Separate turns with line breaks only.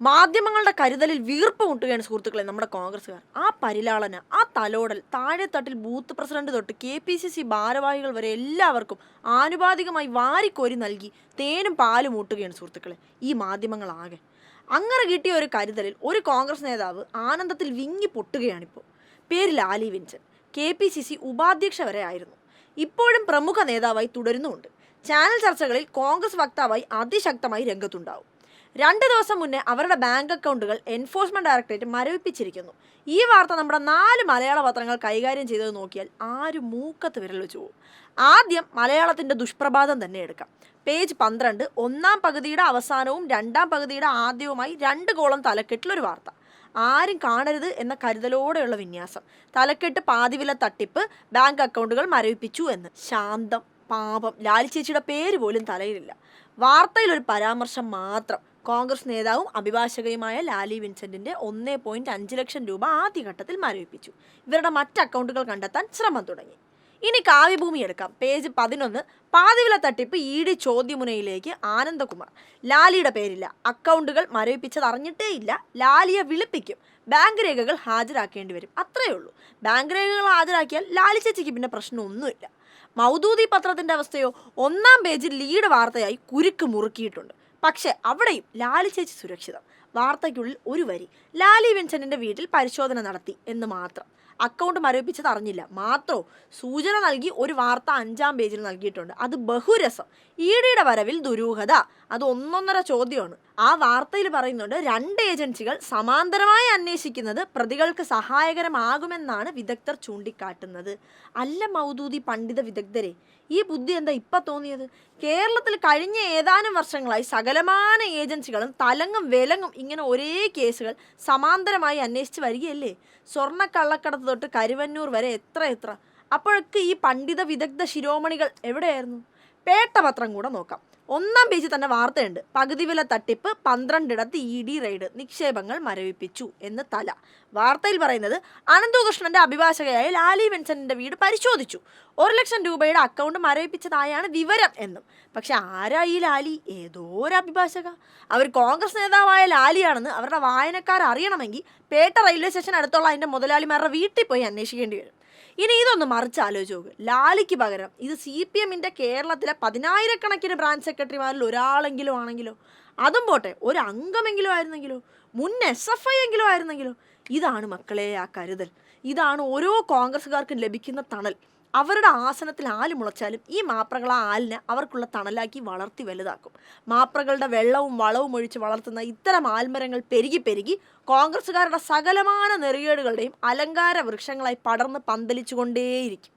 മാധ്യമങ്ങളുടെ കരുതലിൽ വീർപ്പ് മുട്ടുകയാണ് സുഹൃത്തുക്കളെ നമ്മുടെ കോൺഗ്രസ്സുകാർ. ആ പരിലാളന ആ തലോടൽ താഴെത്തട്ടിൽ ബൂത്ത് പ്രസിഡന്റ് തൊട്ട് കെ പി സി സി ഭാരവാഹികൾ വരെ എല്ലാവർക്കും ആനുപാതികമായി വാരിക്കോരി നൽകി തേനും പാലും മൂട്ടുകയാണ് സുഹൃത്തുക്കളെ ഈ മാധ്യമങ്ങളാകെ അങ്ങനെ കിട്ടിയ ഒരു കരുതലിൽ ഒരു കോൺഗ്രസ് നേതാവ് ആനന്ദത്തിൽ വിങ്ങി പൊട്ടുകയാണിപ്പോൾ. പേര് Lali Vincent K P C C ഉപാധ്യക്ഷ വരെ ആയിരുന്നു. ഇപ്പോഴും പ്രമുഖ നേതാവായി തുടരുന്നുമുണ്ട്. ചാനൽ ചർച്ചകളിൽ കോൺഗ്രസ് വക്താവായി അതിശക്തമായി രംഗത്തുണ്ടാവും. രണ്ട് ദിവസം മുന്നേ അവരുടെ ബാങ്ക് അക്കൗണ്ടുകൾ എൻഫോഴ്സ്മെന്റ് ഡയറക്ടറേറ്റ് മരവിപ്പിച്ചിരിക്കുന്നു. ഈ വാർത്ത നമ്മുടെ നാല് മലയാള പത്രങ്ങൾ കൈകാര്യം ചെയ്തത് നോക്കിയാൽ ആര് മൂക്കത്ത് വിരൽ വെച്ചു പോകും. ആദ്യം മലയാളത്തിന്റെ ദുഷ്പ്രഭാതം തന്നെ എടുക്കാം. പേജ് പന്ത്രണ്ട് ഒന്നാം പകുതിയുടെ അവസാനവും രണ്ടാം പകുതിയുടെ ആദ്യവുമായി രണ്ട് കോളം തലക്കെട്ടിലൊരു വാർത്ത. ആരും കാണരുത് എന്ന കരുതലോടെയുള്ള വിന്യാസം. തലക്കെട്ട് പാതിവില തട്ടിപ്പ് ബാങ്ക് അക്കൗണ്ടുകൾ മരവിപ്പിച്ചു എന്ന്. ശാന്തം. പാപം. ലാലി ചേച്ചിയുടെ പേര് പോലും തലയിലില്ല. വാർത്തയിൽ ഒരു പരാമർശം മാത്രം. കോൺഗ്രസ് നേതാവും അഭിഭാഷകയുമായ ലാലി വിൻസെന്റിന്റെ ഒന്നേ പോയിന്റ് അഞ്ച് ലക്ഷം രൂപ ആദ്യഘട്ടത്തിൽ മരവിപ്പിച്ചു. ഇവരുടെ മറ്റ് അക്കൗണ്ടുകൾ കണ്ടെത്താൻ ശ്രമം തുടങ്ങി. ഇനി കാവ്യഭൂമി എടുക്കാം. പേജ് പതിനൊന്ന് പാതിവില തട്ടിപ്പ് ഇ ഡി ചോദ്യമുനയിലേക്ക് ആനന്ദകുമാർ. ലാലിയുടെ പേരില്ല. അക്കൗണ്ടുകൾ മരവിപ്പിച്ചത് അറിഞ്ഞിട്ടേ ഇല്ല ലാലിയെ വിളിപ്പിക്കും. ബാങ്ക് രേഖകൾ ഹാജരാക്കേണ്ടി വരും. അത്രയേ ഉള്ളൂ. ബാങ്ക് രേഖകൾ ഹാജരാക്കിയാൽ ലാലി ചേച്ചിക്ക് പിന്നെ പ്രശ്നമൊന്നുമില്ല. മൗദൂദി പത്രത്തിന്റെ അവസ്ഥയോ ഒന്നാം പേജിൽ ലീഡ് വാർത്തയായി കുരുക്ക് മുറുക്കിയിട്ടുണ്ട്. പക്ഷേ അവിടെയും ലാലി ചേച്ചി സുരക്ഷിതം. വാർത്തയ്ക്കുള്ളിൽ ഒരു വരി. ലാലി വിൻസെന്റിന്റെ വീട്ടിൽ പരിശോധന നടത്തി എന്ന് മാത്രം. അക്കൗണ്ട് മരവിപ്പിച്ചത് അറിഞ്ഞില്ല. മാത്രോ സൂചന നൽകി ഒരു വാർത്ത അഞ്ചാം പേജിൽ നൽകിയിട്ടുണ്ട്. അത് ബഹുരസം. ഇ ഡിയുടെ വരവിൽ ദുരൂഹത. അത് ഒന്നൊന്നര ചോദ്യമാണ്. ആ വാർത്തയിൽ പറയുന്നുണ്ട് രണ്ട് ഏജൻസികൾ സമാന്തരമായി അന്വേഷിക്കുന്നത് പ്രതികൾക്ക് സഹായകരമാകുമെന്നാണ് വിദഗ്ധർ ചൂണ്ടിക്കാട്ടുന്നത്. അല്ല മൗദൂദി പണ്ഡിത വിദഗ്ധരെ ഈ ബുദ്ധി എന്താ ഇപ്പം തോന്നിയത്? കേരളത്തിൽ കഴിഞ്ഞ ഏതാനും വർഷങ്ങളായി സകലമാന ഏജൻസികളും തലങ്ങും വിലങ്ങും ഇങ്ങനെ ഒരേ കേസുകൾ സമാന്തരമായി അന്വേഷിച്ച് വരികയല്ലേ? സ്വർണ കള്ളക്കടത്ത് തൊട്ട് കരുവന്നൂർ വരെ എത്ര എത്ര? അപ്പോഴൊക്കെ ഈ പണ്ഡിത വിദഗ്ധ ശിരോമണികൾ എവിടെയായിരുന്നു? പേട്ട പത്രം കൂടെ നോക്കാം. ഒന്നാം പേജിൽ തന്നെ വാർത്തയുണ്ട്. പകുതി വില തട്ടിപ്പ് പന്ത്രണ്ടിടത്ത് ഇ ഡി റെയ്ഡ് നിക്ഷേപങ്ങൾ മരവിപ്പിച്ചു എന്ന് തല. വാർത്തയിൽ പറയുന്നത് അനന്തകൃഷ്ണന്റെ അഭിഭാഷകയായ ലാലി വെൻസന്റെ വീട് പരിശോധിച്ചു. ഒരു ലക്ഷം രൂപയുടെ അക്കൗണ്ട് മരവിപ്പിച്ചതായാണ് വിവരം എന്നും. പക്ഷെ ആരാ ഈ ലാലി? ഏതോ ഒരു അഭിഭാഷക. അവർ കോൺഗ്രസ് നേതാവായ ലാലിയാണെന്ന് അവരുടെ വായനക്കാർ അറിയണമെങ്കിൽ പേട്ട റെയിൽവേ സ്റ്റേഷൻ അടുത്തുള്ള അതിന്റെ മുതലാളിമാരുടെ വീട്ടിൽ പോയി അന്വേഷിക്കേണ്ടി വരും. ഇനി ഇതൊന്ന് മറിച്ച് ആലോചിച്ച് നോക്ക്. ലാലിക്ക് പകരം ഇത് സി പി എമ്മിന്റെ കേരളത്തിലെ പതിനായിരക്കണക്കിന് ബ്രാഞ്ച് സെക്രട്ടറിമാരിൽ ഒരാളെങ്കിലും ആണെങ്കിലോ അതും പോട്ടെ ഒരു അംഗമെങ്കിലും ആയിരുന്നെങ്കിലോ മുൻ എസ് എഫ് ഐ എങ്കിലും ആയിരുന്നെങ്കിലോ ഇതാണ് മക്കളെ ആ കരുതൽ. ഇതാണ് ഓരോ കോൺഗ്രസ്സുകാർക്കും ലഭിക്കുന്ന തണൽ. അവരുടെ ആസനത്തിൽ ആൽ മുളച്ചാലും ഈ മാപ്രകൾ ആ ആലിനെ അവർക്കുള്ള തണലാക്കി വളർത്തി വലുതാക്കും. മാപ്രകളുടെ വെള്ളവും വളവും ഒഴിച്ച് വളർത്തുന്ന ഇത്തരം ആൽമരങ്ങൾ പെരുകി പെരുകി കോൺഗ്രസ്സുകാരുടെ സകലമാന നെറികേടുകളുടെയും അലങ്കാര വൃക്ഷങ്ങളായി പടർന്ന് പന്തലിച്ചുകൊണ്ടേയിരിക്കും.